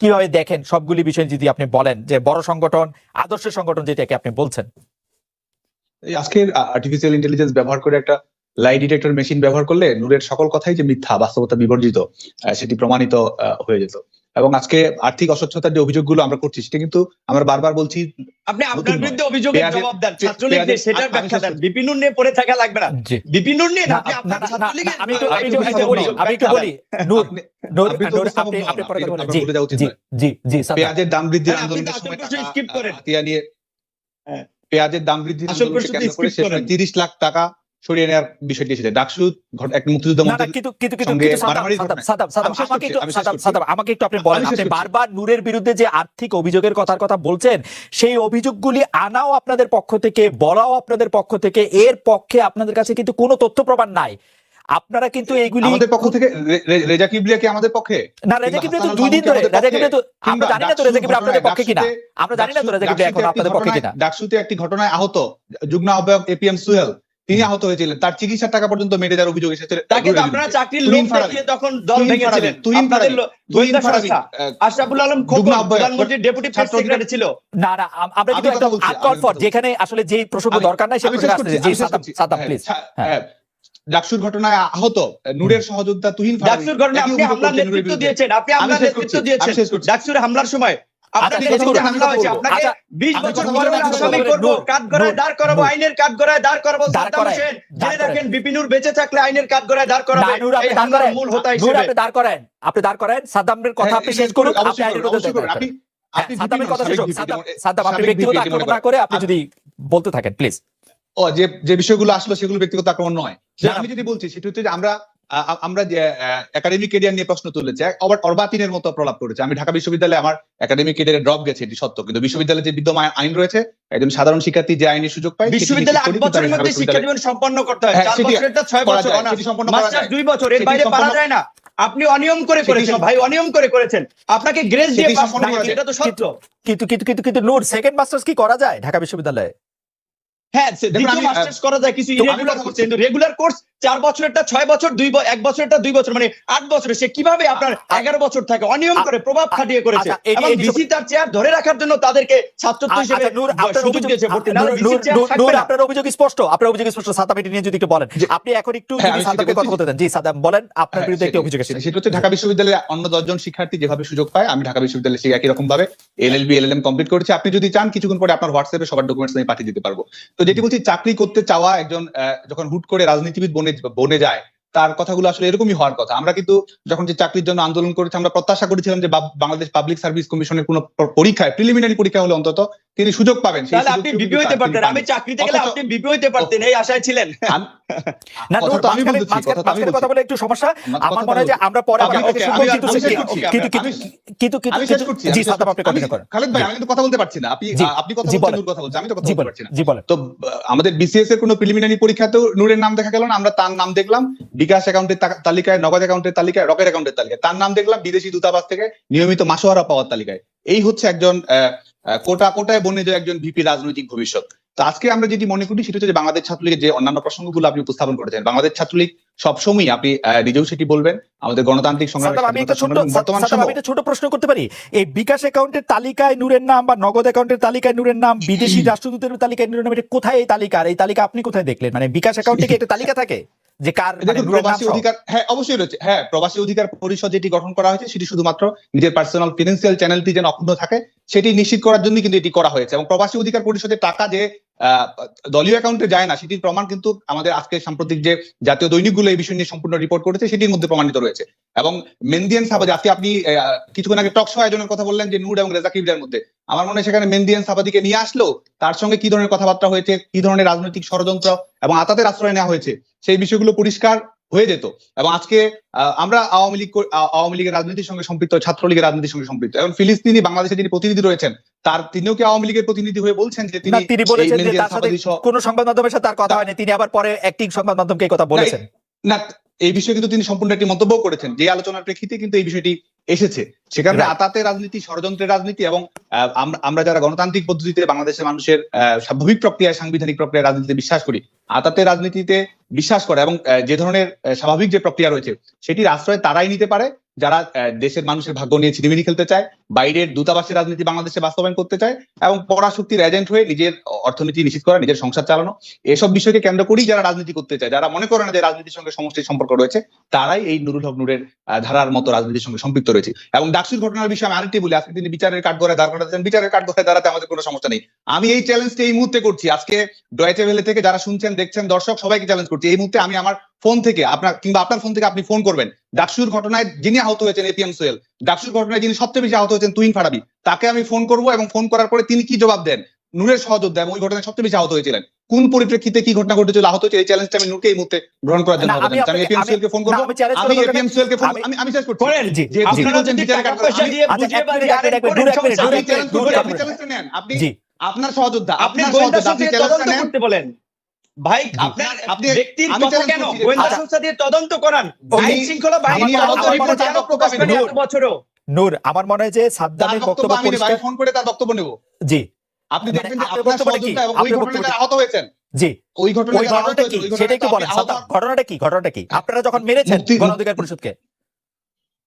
কীভাবে দেখেন সবগুলি বিষয় যদি আপনি বলেন, যে বড় সংগঠন, আদর্শ সংগঠন যেটাকে আপনি বলছেন? আজকের আর্টিফিশিয়াল ইন্টেলিজেন্স ব্যবহার করে একটা লাই ডিটেক্টর মেশিন ব্যবহার করলে নূরের সকল কথাই যে মিথ্যা, বাস্তবতা বিবর্জিত সেটি প্রমাণিত হয়ে যেত। এবং আজকে আর্থিক অসচ্ছতার যে অভিযোগগুলো আমরা করছি সেটা কিন্তু আমরা বারবার বলছি। আপনি আপনার বিরুদ্ধে অভিযোগের পেঁয়াজের- জবাব দেন পে- ছাত্রলীগ পেঁয়াজের- সেটার ব্যাখ্যা দেন। বিপিনুর নিয়ে পড়ে থাকা লাগবে না। বিপিনুর নিয়ে না আপনি আপনার ছাত্রলীগের আমি একটু আমি একটু বলি আমি একটু বলি। নূর আপনি- নূর আপনি তো আপনি আপনি কথা জি জি। জি পেঁয়াজের দাম বৃদ্ধির তো আন্দোলনের সময় টাকা, করেন। হ্যাঁ। পেঁয়াজের দাম বৃদ্ধির আসল আন্দোলনকে কেন্দ্র করে skip শেষ করেন। তিরিশ লাখ টাকা সরিয়ে নেওয়ার বিষয়টি এসেছে। ডাকসু এক মুক্তিযুদ্ধ কিন্তু কিন্তু কিন্তু আমাকে একটু আমাকে আপনি বলেন। আপনি বারবার নূরের বিরুদ্ধে যে আর্থিক অভিযোগের কথার কথা বলছেন সেই অভিযোগগুলি আনাও আপনাদের পক্ষ থেকে বলাও আপনাদের পক্ষ থেকে এর পক্ষে আপনাদের কাছে কিন্তু কোনো তথ্য প্রমাণ নাই। আপনারা কিন্তু এইগুলি আমাদের পক্ষ থেকে রেজা কিবলিয়া কি আমাদের পক্ষে? না রেজা কিংবা কিবরিয়া তো দুই দিন ধরে রেজা কিবরিয়া তো আমরা জানি না তো রেজা কিবরিয়া আপনাদের পক্ষে কিনা। আমরা জানি না তো রেজা কিবরিয়া এখন একটি আপনাদের পক্ষে ঘটনায়- কিনা। ডাকসুতে একটি ঘটনায় আহত যুগ্ম আহ্বায়ক এপিএম সুহেল। তিনি আহত হয়েছিলেন। তার চিকিৎসার টাকা পর্যন্ত মেটে দেওয়ার অভিযোগ এসেছে। তাকে তো আপনারা চাকরির দেখিয়ে তখন দল ভেঙেছিলেন। তুহিন ফারাবি, গোয়েন্দা সংস্থা আশরাফুল আলম খোকন প্রধানমন্ত্রীর ডেপুটি প্রেস সেক্রেটারি ছিল। না না আমরা কিন্তু একদম ফর যেখানে আসলে যে প্রসঙ্গ দরকার নাই সে আমি প্রসঙ্গে শেষ আসছে করছি, জি আমি শেষ সাদ্দাম করছি। সাদ্দাম হ্যাঁ, প্লিজ হ্যাঁ। ডাকসুর ঘটনায় আহত নূরের সহযোদ্ধা তুহিন ফারাবি, ডাকসুর ঘটনায় আপনি হামলার নেতৃত্ব দিয়েছেন আপনি হামলার নেতৃত্ব দিয়েছেন। ডাকসুরে হামলার সময় হামলা হয়েছে। আপনাকে আচ্ছা, বছর কথা আসামি নূর, দাঁড় করাবো আইনের কাঠগড়ায় দাঁড় করাবো সাদ্দাম করায়, হোসেন। জেনে রাখেন বিপিনুর বেঁচে থাকলে আইনের কাঠগড়ায় দাঁড় করাবে। নূর, আপনি দাঁড় করেন। মূল হোতা হিসেবে। আপনি দাঁড় করেন আপনি দাঁড় করেন সাদ্দামের কথা হ্যাঁ, আপনি শেষ করুন আপনি আইনের আপনি হ্যাঁ, আপনি সাদ্দামের কথা শেষ সাবেক সাদ্দাম আপনি ব্যক্তিগত আক্রমণ না করে আপনি যদি বলতে থাকেন প্লিজ। ও যে যে বিষয়গুলো আসলো সেগুলো ব্যক্তিগত আক্রমণ নয়। আমি যদি বলছি সেটা হচ্ছে যে আমরা আমরা যে একাডেমিক কেরিয়ার নিয়ে প্রশ্ন তুলেছি আবার অর্বাতিনের মতো প্রলাপ করেছে আমি ঢাকা বিশ্ববিদ্যালয়ে আমার একাডেমিক কেরিয়ারে ড্রপ গেছে এটি সত্য। কিন্তু বিশ্ববিদ্যালয়ে যে বিদ্যমান আইন রয়েছে একজন সাধারণ শিক্ষার্থী যে আইনের সুযোগ পায় বিশ্ববিদ্যালয়ে আট বছরের মধ্যে শিক্ষা জীবন সম্পন্ন করতে হয়। হ্যাঁ, চার সেটি বছরেরটা ছয় বছর অনার্স। সম্পন্ন করা যায়। দুই বছর এর বাইরে পারা যায় না। আপনি অনিয়ম করে করেছেন ভাই অনিয়ম করে করেছেন। আপনাকে গ্রেস দিয়ে পাস। এটা তো সত্য। কিন্তু কিন্তু কিন্তু কিন্তু নূর সেকেন্ড মাস্টার্স কি করা যায় ঢাকা বিশ্ববিদ্যালয়ে? হ্যাঁ দেখুন, দ্বিতীয় আমি, মাস্টার্স করা যায় কিছু ইরেগুলার কোর্স কিন্তু রেগুলার কোর্স চার বছরেরটা ছয় বছর দুই এক বছরেরটা দুই বছর মানে আট বছরে সে কীভাবে আপনার এগারো বছর থাকে? অনিয়ম করে প্রভাব খাটিয়ে করেছে। আচ্ছা, এবং ডিসি তার চেয়ার ধরে রাখার জন্য তাদেরকে ছাত্রত্ব আচ্ছা, হিসেবে সুযোগ দিয়েছে ভর্তি আপনার অভিযোগ স্পষ্ট আপনার অভিযোগ স্পষ্ট এটি নিয়ে যদি একটু বলেন আপনি এখন একটু হ্যাঁ, সেটা কথা বলতে দেন জি বলেন আপনার হ্যাঁ, বিরুদ্ধে একটি অভিযোগ এসেছে। সেটা হচ্ছে ঢাকা বিশ্ববিদ্যালয়ে অন্য দশজন শিক্ষার্থী যেভাবে সুযোগ পায় আমি ঢাকা বিশ্ববিদ্যালয়ে সেই একই রকম ভাবে এলএলবি এলএলএম কমপ্লিট করেছি। আপনি যদি চান কিছুক্ষণ পরে আপনার হোয়াটসঅ্যাপে সবার ডকুমেন্টস আমি পাঠিয়ে দিতে পারব। তো যেটি বলছি চাকরি করতে চাওয়া একজন যখন হুট করে রাজনীতিবিদ বনে বনে যায়, তার কথাগুলো আসলে এরকমই হওয়ার কথা। আমরা কিন্তু যখন যে চাকরির জন্য আন্দোলন করেছি, আমরা প্রত্যাশা করেছিলাম যে বাংলাদেশ পাবলিক সার্ভিস কমিশনের কোনো পরীক্ষায় প্রিলিমিনারি পরীক্ষা হলে অন্তত তিনি সুযোগ পাবেন তাহলে আপনি বিপি হইতে পারতেন। আমি চাকরিতে গেলে আপনি বিপি হইতে পারতেন এই আশায় ছিলেন। আমি- না কথা আমি। বলে একটু সমস্যা। আমার মনে হয় যে আমরা পরে আমি- কিন্তু কিন্তু- কিন্তু কিন্তু কিন্তু কিন্তু আমি শেষ কিন্তু- করছি। জি আমি আপনি শেষ- করেন। খালেদ ভাই আমি কিন্তু কথা বলতে পারছি না। আপনি আপনি কথা জি, বলছেন নূর কথা বলছে আমি তো কথা বলতে পারছি না। জি বলেন। তো আমাদের বিসিএস এর কোনো প্রিলিমিনারি পরীক্ষাতেও নূরের নাম দেখা গেল না আমরা তার নাম দেখলাম বিকাশ অ্যাকাউন্টের তালিকায় নগদ অ্যাকাউন্টের তালিকায় রকেট অ্যাকাউন্টের তালিকায় তার নাম দেখলাম বিদেশি দূতাবাস থেকে নিয়মিত মাসোহারা পাওয়ার তালিকায়। এই হচ্ছে একজন কোটা কোটায় বনে যায় একজন ভিপি রাজনৈতিক ভবিষ্যৎ। তো আজকে আমরা যেটি মনে করি সেটা হচ্ছে যে বাংলাদেশ ছাত্রলীগের যে অন্যান্য প্রসঙ্গগুলো আপনি উপস্থাপন করেছেন বাংলাদেশ ছাত্রলীগ সবসময় আপনি নিজেও সেটি বলবেন আমাদের গণতান্ত্রিক আমি একটা ছোট প্রশ্ন করতে পারি। এই বিকাশ অ্যাকাউন্টের তালিকায় নূরের নাম বা নগদ অ্যাকাউন্টের তালিকায় নূরের নাম বিদেশি রাষ্ট্রদূতের তালিকায় নূরের নাম এটা কোথায় এই তালিকা? আর এই তালিকা আপনি কোথায় দেখলেন? মানে বিকাশ অ্যাকাউন্টে কি একটা তালিকা থাকে? যে কার মানে প্রবাসী অধিকার হ্যাঁ অবশ্যই রয়েছে। হ্যাঁ প্রবাসী অধিকার পরিষদ যেটি গঠন করা হয়েছে সেটি শুধুমাত্র নিজের পার্সোনাল ফিনান্সিয়াল চ্যানেলটি যেন অক্ষুণ্ণ থাকে সেটি নিশ্চিত করার জন্য কিন্তু এটি করা হয়েছে। এবং প্রবাসী অধিকার পরিষদের টাকা যে দলীয় অ্যাকাউন্টে যায় না সেটির প্রমাণ কিন্তু আমাদের আজকে সাম্প্রতিক যে জাতীয় দৈনিকগুলো এই বিষয় নিয়ে সম্পূর্ণ রিপোর্ট করেছে সেটির মধ্যে প্রমাণিত রয়েছে। এবং মেন্দিয়ান সাবাদি আজকে আপনি কিছুক্ষণ আগে টক শো আয়োজনের কথা বললেন যে নূর এবং রেজা কিবরিয়ার মধ্যে। আমার মনে হয় সেখানে মেন্দিয়ান সাবাদিকে নিয়ে আসলো তার সঙ্গে কি ধরনের কথাবার্তা হয়েছে কি ধরনের রাজনৈতিক ষড়যন্ত্র এবং আতাতের আশ্রয় নেওয়া হয়েছে সেই বিষয়গুলো পরিষ্কার হয়ে যেত। এবং আজকে আমরা আওয়ামী লীগ আওয়ামী লীগের রাজনীতির সঙ্গে সম্পৃক্ত ছাত্রলীগের রাজনীতির সঙ্গে সম্পৃক্ত। এবং ফিলিস্তিনি বাংলাদেশে যিনি প্রতিনিধি রয়েছেন তার তিনিও কি আওয়ামী লীগের প্রতিনিধি হয়ে বলছেন যে তিনি তিনি বলেছেন যে তার সাথে সাবাদি কোন সংবাদ মাধ্যমের সাথে তার কথা হয়নি। তিনি আবার পরে একটি সংবাদ মাধ্যমকে এই কথা বলেছেন। না এই বিষয়ে কিন্তু তিনি সম্পূর্ণ একটি মন্তব্য করেছেন। যে আলোচনার প্রেক্ষিতে কিন্তু এই বিষয়টি এসেছে। সেখানে আতাতে রাজনীতি ষড়যন্ত্রের রাজনীতি এবং আহ, আমরা যারা গণতান্ত্রিক পদ্ধতিতে বাংলাদেশের মানুষের আহ, স্বাভাবিক প্রক্রিয়ায় সাংবিধানিক প্রক্রিয়ায় রাজনীতিতে বিশ্বাস করি আতাতে রাজনীতিতে বিশ্বাস করে এবং যে ধরনের স্বাভাবিক যে প্রক্রিয়া রয়েছে সেটির আশ্রয় তারাই নিতে পারে। যারা দেশের মানুষের ভাগ্য নিয়ে ছিনিমিনি খেলতে চায়, বাইরের দূতাবাসের রাজনীতি বাংলাদেশে বাস্তবায়ন করতে চায়, এবং পরাশক্তির এজেন্ট হয়ে নিজের অর্থনীতি নিশ্চিত করা, নিজের সংসার চালানো, এসব বিষয়কে কেন্দ্র করেই যারা রাজনীতি করতে চায়, যারা মনে করে না যে রাজনীতির সঙ্গে সমষ্টির সম্পর্ক রয়েছে, তারাই এই নুরুল হক নূরের ধারার মতো রাজনীতির সঙ্গে সম্পৃক্ত রয়েছে। এবং ডাকসুর ঘটনার বিষয়ে আমি আরেকটি বলি, আজকে তিনি বিচারের কাঠ করে দাঁড় করাতেন বিচারের কাঠ করে দাঁড়াতে আমাদের কোনো সমস্যা নেই। আমি এই চ্যালেঞ্জটা এই মুহূর্তে করছি, আজকে ডয়েচে ভেলে থেকে যারা শুনছেন, দেখছেন, দর্শক, সবাইকে চ্যালেঞ্জ করছি। এই মুহূর্তে আমি আমার ফোন থেকে আপনার কিংবা আপনার ফোন থেকে আপনি ফোন করবেন। ডাকসুর ঘটনায় যিনি আহত হয়েছেন এপিএম সোহেল ডাকসুর ঘটনায় যিনি সবচেয়ে বেশি আহত হয়েছেন তুইন ফারাবি তাকে আমি ফোন করব এবং ফোন করার পরে তিনি কি জবাব দেন? নূরের সহযোদ্ধা এবং ওই ঘটনায় সবচেয়ে বেশি আহত হয়েছিলেন। কোন পরিপ্রেক্ষিতে কি ঘটনা ঘটেছিল আহত হয়েছে এই চ্যালেঞ্জটা আমি নূরকে এই মুহূর্তে গ্রহণ করার জন্য আহ্বান আমি জানাচ্ছি। আমি এপিএম সোহেলকে ফোন করব। আমি এপিএম সোহেলকে ফোন আমি- আমি শেষ করছি। যে। আপনারা যদি করেন, আপনি আপনার সহযোদ্ধা আপনি আপনার সহযোদ্ধা আপনি চ্যালেঞ্জটা নেন ভাই আপনার আপনি- ব্যক্তির কথা কেন? গোয়েন্দা আচ্ছা। সংস্থা দিয়ে তদন্ত করান। আইন শৃঙ্খলা বাহিনী আমার- তদন্ত রিপোর্ট মনে হয় প্রকাশ তার এত বছরও। নূর আমার মনে হয় যে সাদ্দামের বক্তব্য পরিষ্কার ফোন করে তার বক্তব্য নেব। জি। আপনি মানে দেখবেন যে আপনার? সহযোদ্ধা এবং ওই ঘটনায় আহত হয়েছেন। জি। ওই ঘটনাটা কি? সেটা একটু বলেন? ঘটনাটা কি? ঘটনাটা কি? আপনারা যখন মেরেছেন গণ অধিকার পরিষদকে?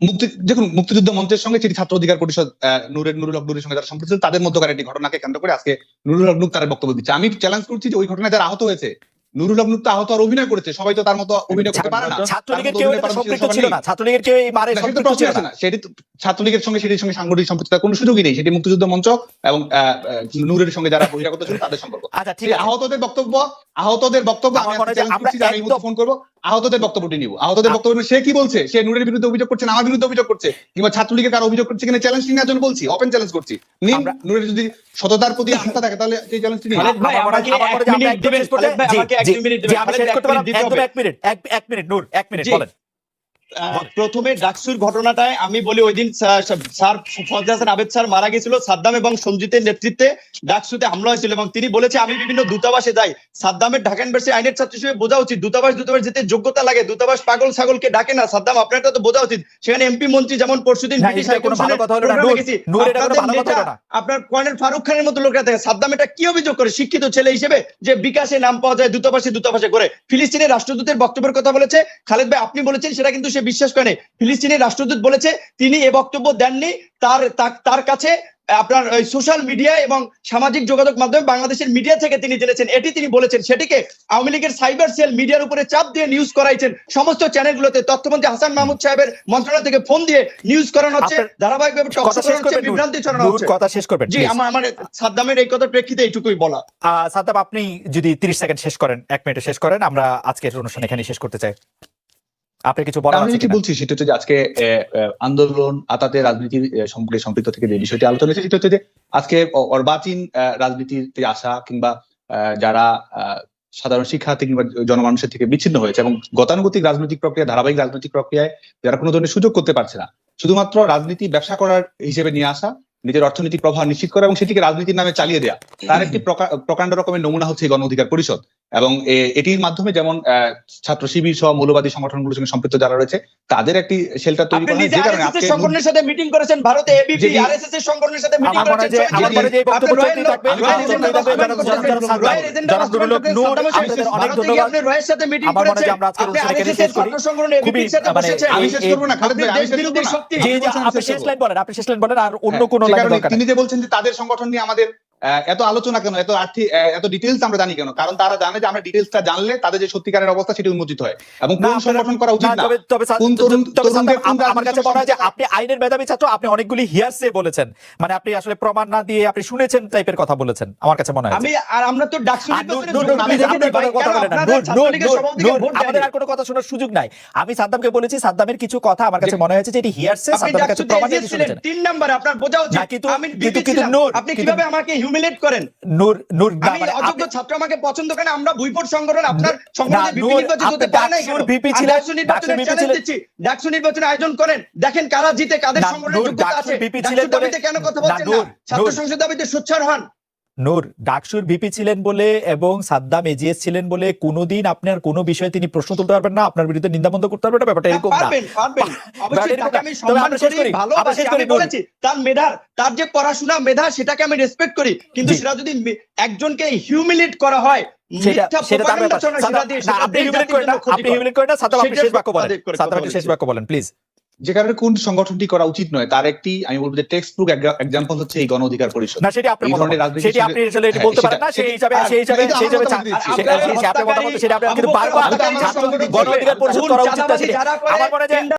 মুক্তি মুক্তিযুদ্ধ মঞ্চের সঙ্গে সেটি ছাত্র অধিকার পরিষদ নূরের নুরুল হক নূরের সঙ্গে যারা সম্পৃক্ত তাদের মধ্যকার একটি ঘটনাকে কেন্দ্র করে আজকে নুরুল হক তার বক্তব্য দিচ্ছে। আমি চ্যালেঞ্জ করছি যে ওই ঘটনায় যারা আহত হয়েছে। নুরুল হক তো আহত আর অভিনয় করেছে। সবাই তো তার মতো অভিনয় করতে পারে না। ছাত্রলীগের কেউ মতো এটাতে অভিনয় সম্পৃক্ত ছিল না। ছাত্রলীগের কেউ এই মারে না, সেটা তো সম্পৃক্ত ছিল না। না। সেটি ছাত্রলীগের সঙ্গে সেটির সঙ্গে সাংগঠনিক সম্পৃক্ততার কোনো সুযোগই নেই। সেটি মুক্তিযুদ্ধ মঞ্চ এবং আহ, আহ, সঙ্গে যারা বহিরাগত ছিল তাদের সম্পর্ক। আচ্ছা ঠিক আছে। আহতদের বক্তব্য আহতদের বক্তব্য আমি চ্যালেঞ্জ করছি ফোন করব। আহতদের বক্তব্যটি নিব। আহতদের বক্তব্য সে কি বলছে? সে নুরের বিরুদ্ধে অভিযোগ করছে আমার বিরুদ্ধে অভিযোগ করছে কিংবা ছাত্রলীগের কারও অভিযোগ করছে কিনা চ্যালেঞ্জ নেওয়ার জন্য বলছি ওপেন চ্যালেঞ্জ করছি। নিন নুরের যদি সততার প্রতি আস্থা থাকে তাহলে সেই চ্যালেঞ্জটি নিন। আমাকে এক মিনিট এক মিনিট নূর এক মিনিট। বলেন। প্রথমে ডাকসুর ঘটনাটায় আমি বলি ওই দিন sir sir Fazle Hasan Abed sir মারা গেছিল সাদ্দাম এবং সঞ্জিতের নেতৃত্বে ডাকসুতে হামলা হয়েছিল এবং তিনি বলেছে আমি বিভিন্ন দূতাবাসে যাই। সাদ্দামের ঢাকা ইউনিভার্সিটি আইনের ছাত্র হিসেবে বোঝা উচিত। দূতাবাস দূতাবাস যেতে যোগ্যতা লাগে। দূতাবাস পাগল ছাগলকে ডাকে না। সাদ্দাম আপনারটা তো বোঝা উচিত। সেখানে এমপি মন্ত্রী যেমন পরশুদিন। আপনার কর্নেল ফারুক খানের মতো লোকরা থাকে। সাদ্দাম এটা কি অভিযোগ করে? শিক্ষিত ছেলে হিসেবে যে বিকাশে নাম পাওয়া যায় দূতাবাসে দূতাবাসে করে। ফিলিস্তিনের রাষ্ট্রদূতের বক্তব্যের কথা বলেছে। খালেদ ভাই আপনি বলেছেন সেটা কিন্তু সে বিশ্বাস করে। নাই। ফিলিস্তিনের রাষ্ট্রদূত বলেছে তিনি এ বক্তব্য দেননি। তার তার- কাছে আপনার ওই সোশ্যাল মিডিয়া এবং সামাজিক যোগাযোগ মাধ্যমে বাংলাদেশের মিডিয়া থেকে তিনি জেনেছেন। এটি তিনি বলেছেন সেটিকে আওয়ামী লীগের সাইবার সেল মিডিয়ার উপরে চাপ দিয়ে নিউজ করাইছেন। সমস্ত চ্যানেলগুলোতে তথ্যমন্ত্রী হাসান মাহমুদ সাহেবের মন্ত্রণালয় থেকে ফোন দিয়ে নিউজ করানো হচ্ছে। ধারাবাহিকভাবে কথা শেষ হচ্ছে করবেন বিভ্রান্তি ছড়ানো হচ্ছে। কথা শেষ করবেন জি আমার আমার সাদ্দামের এই কথার প্রেক্ষিতে এইটুকুই বলা। আহ, সাদ্দাম আপনি যদি তিরিশ সেকেন্ড শেষ করেন এক মিনিটে শেষ করেন আমরা আজকের অনুষ্ঠান এখানে শেষ করতে চাই। আপনি কিছু বলার আমি যেটি বলছি সেটা হচ্ছে যে আজকে আন্দোলন আতাতে রাজনীতির সম্পর্কে সম্পৃক্ত থেকে যে বিষয়টি আলোচনা হয়েছে সেটা হচ্ছে যে আজকে অর্বাচীন রাজনীতিতে আসা কিংবা যারা সাধারণ শিক্ষার্থী কিংবা জনমানুষের থেকে বিচ্ছিন্ন হয়েছে এবং গতানুগতিক রাজনৈতিক প্রক্রিয়া ধারাবাহিক রাজনৈতিক প্রক্রিয়ায় যারা কোনো ধরনের সুযোগ করতে পারছে না শুধুমাত্র রাজনীতি ব্যবসা করার হিসেবে নিয়ে আসা নিজের অর্থনৈতিক প্রভাব নিশ্চিত করা এবং সেটিকে রাজনীতির নামে চালিয়ে দেওয়া তার একটি প্রকা- প্রকাণ্ড রকমের নমুনা হচ্ছে গণ অধিকার পরিষদ। এবং এটির মাধ্যমে যেমন আহ, ছাত্র শিবির সহ মৌলবাদী সংগঠনগুলোর সঙ্গে সম্পৃক্ত যারা রয়েছে তাদের একটি শেল্টার তৈরি করা হয়, যে কারণে এর সংগঠনের সাথে মিটিং করেছেন ভারতে এবিপি আরএসএস এর সংগঠনের সাথে মিটিং করেছেন যে আমার মনে যে বক্তব্য থাকবে অনেক ধন্যবাদ আপনি রয়ের সাথে মিটিং আমার মনে হয় যে করেছেন আমরা আজকের আপনি অনুষ্ঠান এখানে শেষ করি। ছাত্র সংগঠন এবিপির সাথে মানে, বসেছেন আমি শেষ করব না খালেদ আপনি ভাই আমি দেশ শেষ করব না আপনি শেষ। লাইন বলেন আপনি শেষ লাইন বলেন আর অন্য হ্যাঁ, কোনো লাইন কারণে দরকার তিনি। যে বলছেন যে তাদের সংগঠন নিয়ে আমাদের এত আলোচনা কেন? এত আর্থিক এত ডিটেলস আমরা জানি কেন? কারণ তারা জানে যে আমরা ডিটেলসটা জানলে তাদের যে সত্যিকারের অবস্থা সেটি উন্মোচিত হয়। এবং কোন সংগঠন করা উচিত না, তবে কোন তরুণ তবে আমার কাছে মনে হয় যে আপনি আইনের মেধাবী ছাত্র আপনি অনেকগুলি হিয়ারসে বলেছেন। মানে আপনি আসলে প্রমাণ না দিয়ে আপনি শুনেছেন টাইপের কথা বলেছেন আমার কাছে মনে হয় আমি আর আমরা তো আমাদের আর কোনো কথা শোনার সুযোগ নাই। আমি সাদ্দামকে বলেছি সাদ্দামের কিছু কথা আমার কাছে মনে হয়েছে যে এটি হিয়ারসে সাদ্দামের কাছে প্রমাণ দিয়ে শুনেছেন তিন নম্বরে আপনার বোঝা উচিত। কিন্তু- আমি কিন্তু-। আপনি কীভাবে আমাকে হিউমিলেট করেন। নূর নূর আমি মানে অযোগ্য ছাত্র আমাকে পছন্দ করেন আমরা ভুইপুর সংগঠন আপনার সংগঠনে ভিপি নির্বাচিত হতে পারে না নূর ভিপি ছিলেন, ডাকসু নির্বাচনে চ্যালেঞ্জ দিচ্ছি। ডাকসু নির্বাচনে আয়োজন করেন দেখেন কারা জিতে কাদের সংগঠনে যুক্ত যোগ্যতা আছে। ভিপি ছিলেন কেন কথা বলছেন না? ছাত্র। সংসদ দাবিতে সোচ্চার হন। নূর ডাকসুর ভিপি ছিলেন বলে এবং সাদ্দাম এজিএস ছিলেন বলে কোনোদিন আপনার কোনো বিষয়ে তিনি প্রশ্ন তুলতে পারবেন না আপনার বিরুদ্ধে নিন্দাবন্ধ করতে পারবেন না ব্যাপারটা এরকম না। তার মেধার তার যে পড়াশোনা মেধা সেটাকে আমি রেসপেক্ট করি কিন্তু সেটা যদি একজনকে হিউমিলেট করা হয় আপনি হিউমিলেট করেন না আপনি হিউমিলেট করেন না সাদ্দাম আপনি শেষ বাক্য বলেন। সাদ্দাম আপনি শেষ বাক্য বলেন প্লিজ যে কারণে কোন সংগঠনটি করা উচিত নয় তার একটি আমি বলব যে টেক্সট বুক এক্সাম্পল হচ্ছে এই গণ অধিকার পরিষদ না সেটা আপনি সেটি আপনি আসলে এটি হ্যাঁ, বলতে পারেন না সেই হিসাবে সেই হিসাবে সেই হিসাবে আমার চা- মতামত সেটা আপনি কিন্তু বারবার হত্যাকারী গণ অধিকার পরিষদ করা উচিত না সেটি। আমার মনে হয় যে